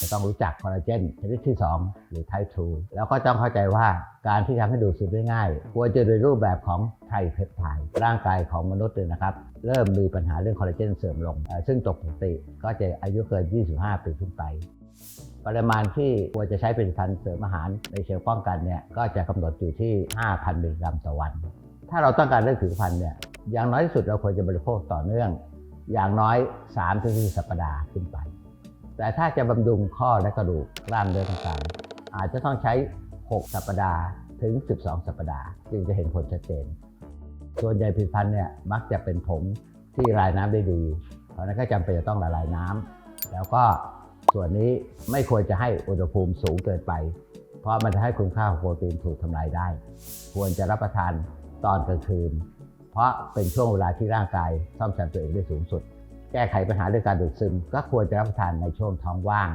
จะต้องรู้จักคอลลาเจนชนิดที่ 2 หรือ type 2แล้วก็ต้องเข้าใจว่าการที่ทำให้ดูดซึมได้ง่ายควรจะในรูปแบบของไทรเพปไทด์ร่างกายของมนุษย์เนี่ยนะครับ เริ่มมีปัญหาเรื่องคอลลาเจนเสื่อมลง ซึ่งตกปกติก็จะอายุเกิน 25 ปีขึ้นไป ปริมาณที่ควรจะใช้เป็นทันเสริมอาหารในเชิงป้องกันเนี่ยก็จะกำหนดอยู่ที่ 5,000 มิลลิกรัมต่อวัน ถ้าเราต้องการเรื่องผิวพรรณเนี่ย อย่างน้อยที่สุดเราควรจะบริโภคต่อเนื่อง อย่างน้อย3-4สัปดาห์ขึ้นไป แต่ถ้าจะบำรุงข้อและกระดูกกล้ามเนื้อต่างๆ อาจจะต้องใช้ 6 สัปดาห์ถึง 12 สัปดาห์ จึงจะเห็นผลชัดเจน ส่วนใหญ่ผลิตภัณฑ์เนี่ยมักจะเป็นผงที่ละลายน้ำได้ดี เพราะนั้นก็จำเป็นจะต้องละลายน้ำแล้วก็ส่วนนี้ไม่ควรจะให้อุณหภูมิสูงเกินไป เพราะมันจะให้คุณค่าของโปรตีนถูกทำลายได้ ควรจะรับประทานตอนกลางคืน เพราะเป็นช่วงเวลาที่ร่างกายซ่อมแซมตัวเองได้สูงสุด แก้ไขปัญหาด้วยการดูดซึม ก็ควรจะรับประทานในช่วงท้องว่าง